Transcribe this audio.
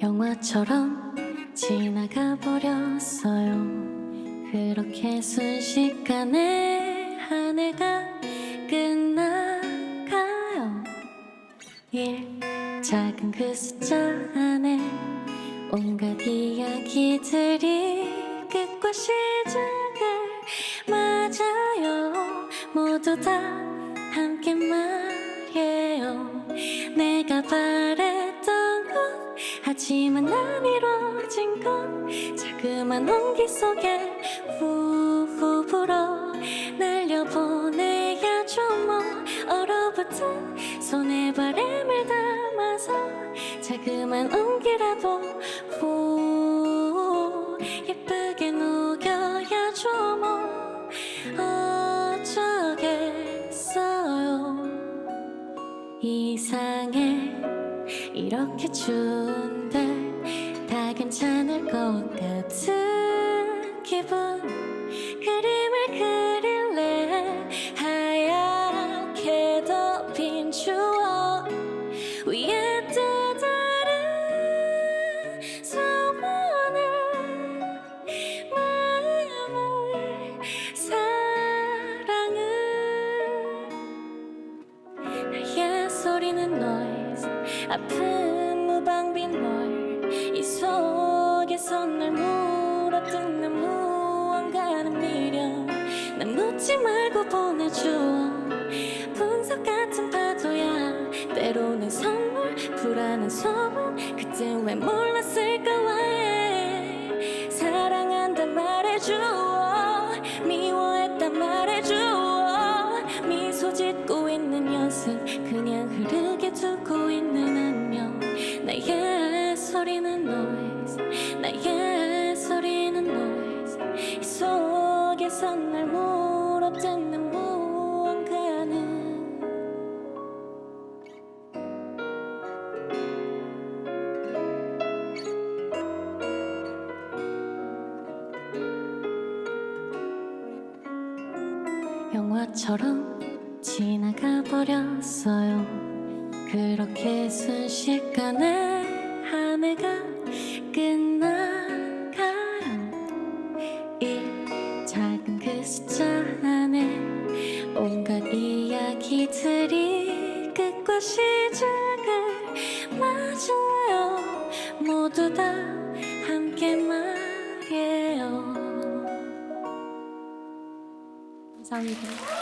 영화처럼 지나가 버렸어요. 그렇게 순식간에 한 해가 끝나가요. 일 작은 그 숫자 안에 온갖 이야기들이 끝과 시작을 맞아요. 모두 다 함께 말이에요. 내가 바랬던 것. 하지만 안 이루어진 것. 자그만 온기 속에 후후 불어 날려보내야죠 뭐. 얼어붙은 손에 바람을 담아서 자그만 온기라도 후 예쁘게 녹여야죠 뭐 이상해. 이렇게 추운데 다 괜찮을 것 같은 기분. 그림 소리는 noise. 아픈 무방비 널이 속에서 날 물어뜯는 무언가는 미련. 난 묻지 말고 보내줘 분석 같은 파도야. 때로는 선물 불안한 소문. 그땐 왜 몰랐을까 두고 있는 안녕. 나의 소리는 noise. 나의 소리는 noise. 이 속에서 날 물어뜯는 무언가는. 영화처럼 지나가 버렸어요. 그렇게 순식간에 한 해가 끝나가요. 일 작은 그 숫자 안에 온갖 이야기들이 끝과 시작을 맞아요. 모두 다 함께 말이에요. 감사합니다.